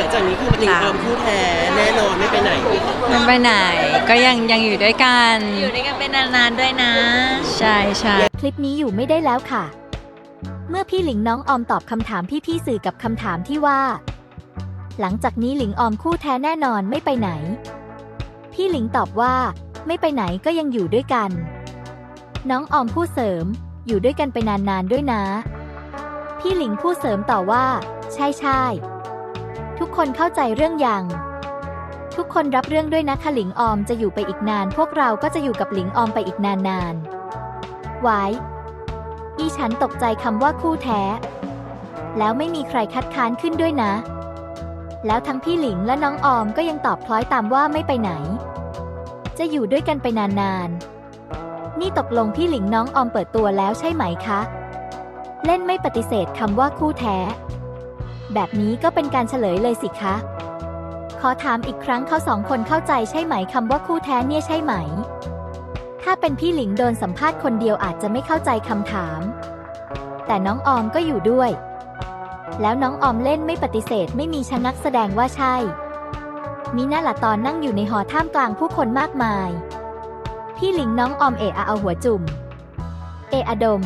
ลังจากนี้คือหลิงออมคู่แท้แน่นอนไม่ไปไหน มันไปไหนก็ยังยังอยู่ด้วยกัน อยู่ด้วยกันเป็นนานๆด้วยนะ ใช่ใช่คลิปนี้อยู่ไม่ได้แล้วค่ะ เมื่อพี่หลิงน้องออมตอบคำถามพี่ๆสื่อกับคำถามที่ว่า หลังจากนี้หลิงออมคู่แท้แน่นอนไม่ไปไหน พี่หลิงตอบว่า ไม่ไปไหนก็ยังอยู่ด้วยกัน น้องออมพูดเสริม อยู่ด้วยกันไปนานๆด้วยนะ พี่หลิงพูดเสริมต่อว่า ใช่ใช่ ทุกคนเข้าใจเรื่องอยังทุกคนรับเรื่องด้วยนะคะหลิงออมจะอยู่ไปอีกนาน พวกเราก็จะอยู่กับหลิงออมไปอีกนานๆไว้อีฉันตกใจคำว่าคู่แท้ แล้วไม่มีใครคัดค้านขึ้นด้วยนะ แล้วทั้งพี่หลิงและน้องออมก็ยังตอบคล้อยตามว่าไม่ไปไหน จะอยู่ด้วยกันไปนานๆ นี่ตกลงพี่หลิงน้องออมเปิดตัวแล้วใช่ไหมคะ เล่นไม่ปฏิเสธคำว่าคู่แท้ แบบนี้ก็เป็นการเฉลยเลยสิคะ ขอถามอีกครั้งเขาสองคนเข้าใจใช่ไหมคำว่าคู่แท้เนี่ยใช่ไหม ถ้าเป็นพี่หลิงโดนสัมภาษณ์คนเดียวอาจจะไม่เข้าใจคำถาม แต่น้องออมก็อยู่ด้วย แล้วน้องออมเล่นไม่ปฏิเสธไม่มีชะงักแสดงว่าใช่ มีหน้าละตอนนั่งอยู่ในหอท่ามกลางผู้คนมากมาย พี่หลิงน้องออมเอะอะเอาหัวจุ่ม เอะอะดม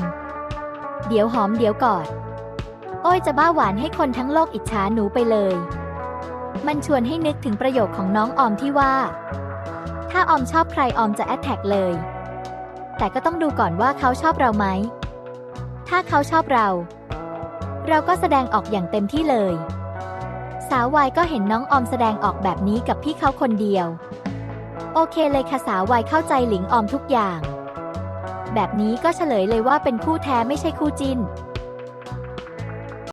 เดี๋ยวหอมเดี๋ยวกอด โอ้ยจะบ้าหวานให้คนทั้งโลกอิจฉาหนูไปเลย มันชวนให้นึกถึงประโยคของน้องออมที่ว่า ถ้าออมชอบใครออมจะแอดแท็กเลย แต่ก็ต้องดูก่อนว่าเขาชอบเราไหม ถ้าเขาชอบเรา เราก็แสดงออกอย่างเต็มที่เลย สาววายก็เห็นน้องออมแสดงออกแบบนี้กับพี่เขาคนเดียว โอเคเลยค่ะสาววายเข้าใจหลิงออมทุกอย่าง แบบนี้ก็เฉลยเลยว่าเป็นคู่แท้ไม่ใช่คู่จิ้น